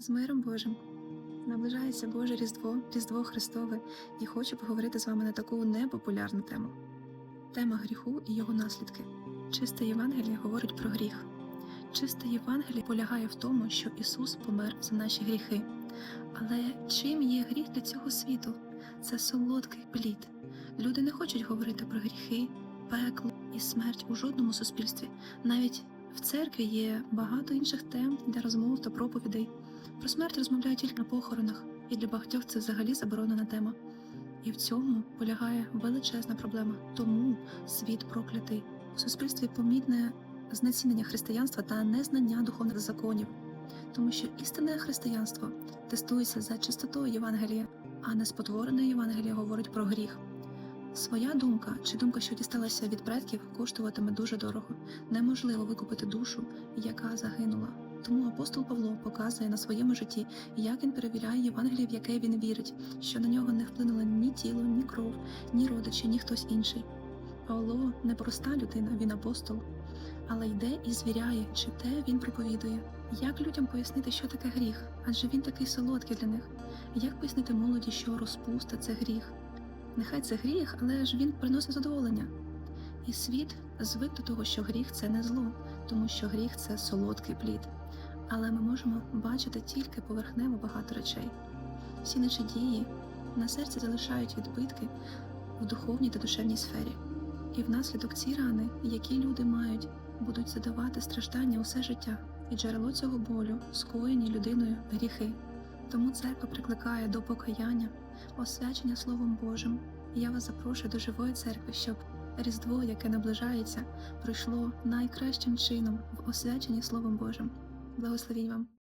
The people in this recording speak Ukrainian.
З миром Божим. Наближається Боже Різдво, Різдво Христове, і хочу поговорити з вами на таку непопулярну тему. Тема гріху і його наслідки. Чисте Євангеліє говорить про гріх. Чисте Євангеліє полягає в тому, що Ісус помер за наші гріхи. Але чим є гріх для цього світу? Це солодкий плід. Люди не хочуть говорити про гріхи, пекло і смерть у жодному суспільстві. Навіть церкві є багато інших тем для розмов та проповідей. Про смерть розмовляють тільки на похоронах, і для багатьох це взагалі заборонена тема. І в цьому полягає величезна проблема. Тому світ проклятий. У суспільстві помітне знецінення християнства та незнання духовних законів, тому що істинне християнство тестується за чистотою Євангелія, а не спотворене Євангеліє говорить про гріх. Своя думка чи думка, що дісталася від предків, коштуватиме дуже дорого. Неможливо викупити душу, яка загинула. Тому апостол Павло показує на своєму житті, як він перевіряє Євангеліє, в яке він вірить, що на нього не вплинуло ні тіло, ні кров, ні родичі, ні хтось інший. Павло не проста людина, він апостол, але йде і звіряє, чи те він проповідує. Як людям пояснити, що таке гріх? Адже він такий солодкий для них. Як пояснити молоді, що розпуста це гріх? Нехай це гріх, але ж він приносить задоволення. І світ звик до того, що гріх це не зло, тому що гріх це солодкий плід. Але ми можемо бачити тільки поверхнево багато речей. Всі наші дії на серці залишають відбитки в духовній та душевній сфері. І внаслідок ці рани, які люди мають, будуть задавати страждання усе життя, і джерело цього болю скоєні людиною гріхи. Тому церква прикликає до покаяння, освячення Словом Божим. І я вас запрошую до живої церкви, щоб Різдво, яке наближається, пройшло найкращим чином в освяченні Словом Божим. Благословінь вам!